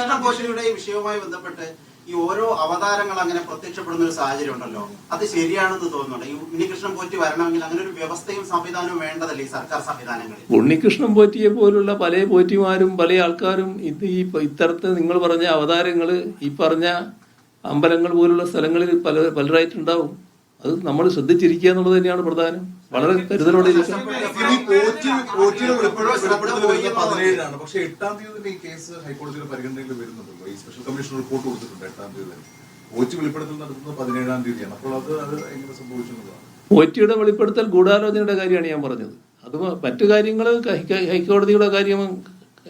ഈ വിഷയവുമായി ബന്ധപ്പെട്ട് ഈ ഓരോ അവതാരങ്ങൾ അങ്ങനെ പ്രത്യക്ഷപ്പെടുന്ന ഒരു സാഹചര്യം ഉണ്ടല്ലോ. അത് ശരിയാണെന്ന് തോന്നുന്നുണ്ട്? ഈ ഉണ്ണികൃഷ്ണൻ പോറ്റി വരണമെങ്കിൽ അങ്ങനെ ഒരു വ്യവസ്ഥയും സംവിധാനവും വേണ്ടതല്ലേ ഈ സർക്കാർ സംവിധാനങ്ങളിൽ? ഉണ്ണികൃഷ്ണൻ പോറ്റിയെ പോലുള്ള പല പോറ്റിമാരും പല ആൾക്കാരും ഇത് ഈ ഇത്തരത്തെ ഇത്തരത്തിൽ നിങ്ങൾ പറഞ്ഞ അവതാരങ്ങൾ ഈ പറഞ്ഞ അമ്പലങ്ങൾ പോലുള്ള സ്ഥലങ്ങളിൽ പല പലരായിട്ടുണ്ടാവും. അത് നമ്മൾ ശ്രദ്ധിച്ചിരിക്കുക എന്നുള്ളത് തന്നെയാണ് പ്രധാനം. വളരെ കരുതലോടെ പോറ്റിയുടെ വെളിപ്പെടുത്തൽ ഗൂഢാലോചനയുടെ കാര്യമാണ് ഞാൻ പറഞ്ഞത്. അത് മറ്റു കാര്യങ്ങൾ ഹൈക്കോടതിയുടെ കാര്യം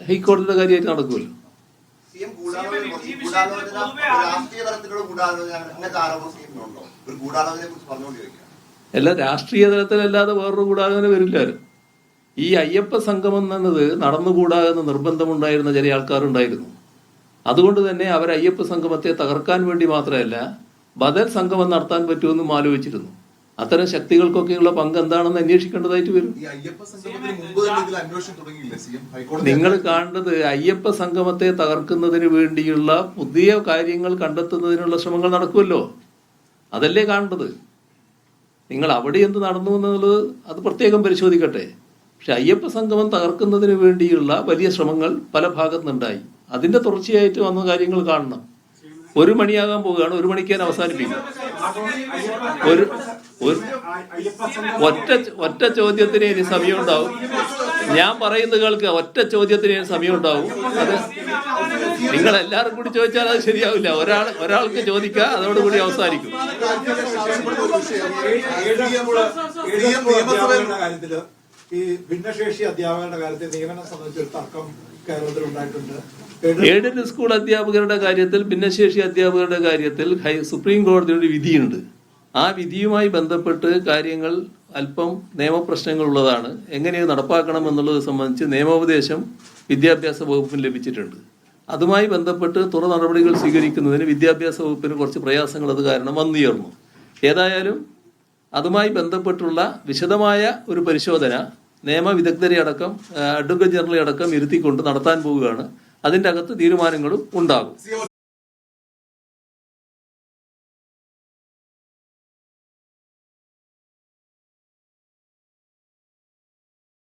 ഹൈക്കോടതിയുടെ കാര്യമായിട്ട് നടക്കുമല്ലോ. സി എം ഗൂഢാലോചന രാഷ്ട്രീയ തലത്തിലുള്ള ഗൂഢാലോചന അങ്ങനത്തെ ആരോപണം ചെയ്യുന്നുണ്ടോ ഒരു ഗൂഢാലോചനയെ കുറിച്ച് പറഞ്ഞുകൊണ്ട് അല്ല എല്ലാ രാഷ്ട്രീയ തലത്തിലല്ലാതെ വേറൊരു ഗൂഢാലോചന വരില്ലാരും ഈ അയ്യപ്പ സംഗമം എന്നത് നടന്നുകൂടാ എന്ന് നിർബന്ധമുണ്ടായിരുന്ന ചില ആൾക്കാരുണ്ടായിരുന്നു. അതുകൊണ്ട് തന്നെ അവർ അയ്യപ്പ സംഗമത്തെ തകർക്കാൻ വേണ്ടി മാത്രമല്ല ബദൽ സംഗമം നടത്താൻ പറ്റുമെന്നും ആലോചിച്ചിരുന്നു. അത്തരം ശക്തികൾക്കൊക്കെയുള്ള പങ്ക് എന്താണെന്ന് അന്വേഷിക്കേണ്ടതായിട്ട് വരും. നിങ്ങൾ കാണേണ്ടത് അയ്യപ്പ സംഗമത്തെ തകർക്കുന്നതിന് വേണ്ടിയുള്ള പുതിയ കാര്യങ്ങൾ കണ്ടെത്തുന്നതിനുള്ള ശ്രമങ്ങൾ നടക്കുമല്ലോ. അതല്ലേ കാണേണ്ടത് നിങ്ങൾ അവിടെ എന്ത് നടന്നു എന്നുള്ളത് അത് പ്രത്യേകം പരിശോധിക്കട്ടെ. പക്ഷെ അയ്യപ്പ സംഗമം തകർക്കുന്നതിന് വേണ്ടിയുള്ള വലിയ ശ്രമങ്ങൾ പല ഭാഗത്തുനിന്നുണ്ടായി. അതിന്റെ തുടർച്ചയായിട്ട് വന്ന കാര്യങ്ങൾ കാണണം. ഒരു മണിയാകാൻ പോവുകയാണ്. ഒരു മണിക്ക് ഞാൻ അവസാനിപ്പിക്കും. ഒരു ഒറ്റ ഒറ്റ ചോദ്യത്തിന് ഇനി സമയം ഉണ്ടാവും ഞാൻ പറയുന്നത് കേൾക്ക് ഒറ്റ ചോദ്യത്തിന് ഇനി സമയം ഉണ്ടാവും അത് നിങ്ങൾ എല്ലാവരും കൂടി ചോദിച്ചാൽ അത് ശരിയാവില്ല. ഒരാൾ ഒരാൾക്ക് ചോദിക്കുക അതോടുകൂടി അവസാനിക്കും. ഈ ഭിന്നശേഷി അധ്യാപകരുടെ കാര്യത്തിൽ നിയമനം സംബന്ധിച്ച് ഒരു തർക്കം കേരളത്തിൽ ഉണ്ടായിട്ടുണ്ട്. എയ്ഡഡ് സ്കൂൾ അധ്യാപകരുടെ കാര്യത്തിൽ ഭിന്നശേഷി അധ്യാപകരുടെ കാര്യത്തിൽ സുപ്രീം കോടതിയുടെ വിധിയുണ്ട്. ആ വിധിയുമായി ബന്ധപ്പെട്ട് കാര്യങ്ങൾ അല്പം നിയമപ്രശ്നങ്ങൾ ഉള്ളതാണ് എങ്ങനെയത് നടപ്പാക്കണം എന്നുള്ളത് സംബന്ധിച്ച് നിയമോപദേശം വിദ്യാഭ്യാസ വകുപ്പിന് ലഭിച്ചിട്ടുണ്ട്. അതുമായി ബന്ധപ്പെട്ട് തുറ നടപടികൾ സ്വീകരിക്കുന്നതിന് വിദ്യാഭ്യാസ വകുപ്പിന് കുറച്ച് പ്രയാസങ്ങൾ അത് കാരണം വന്നുയർന്നു. ഏതായാലും അതുമായി ബന്ധപ്പെട്ടുള്ള വിശദമായ ഒരു പരിശോധന നിയമവിദഗ്ധരെ അടക്കം അഡ്വക്കേറ്റ് ജനറലെ അടക്കം ഇരുത്തിക്കൊണ്ട് നടത്താൻ പോവുകയാണ്. അതിന്റെ അകത്ത് തീരുമാനങ്ങളും ഉണ്ടാകും.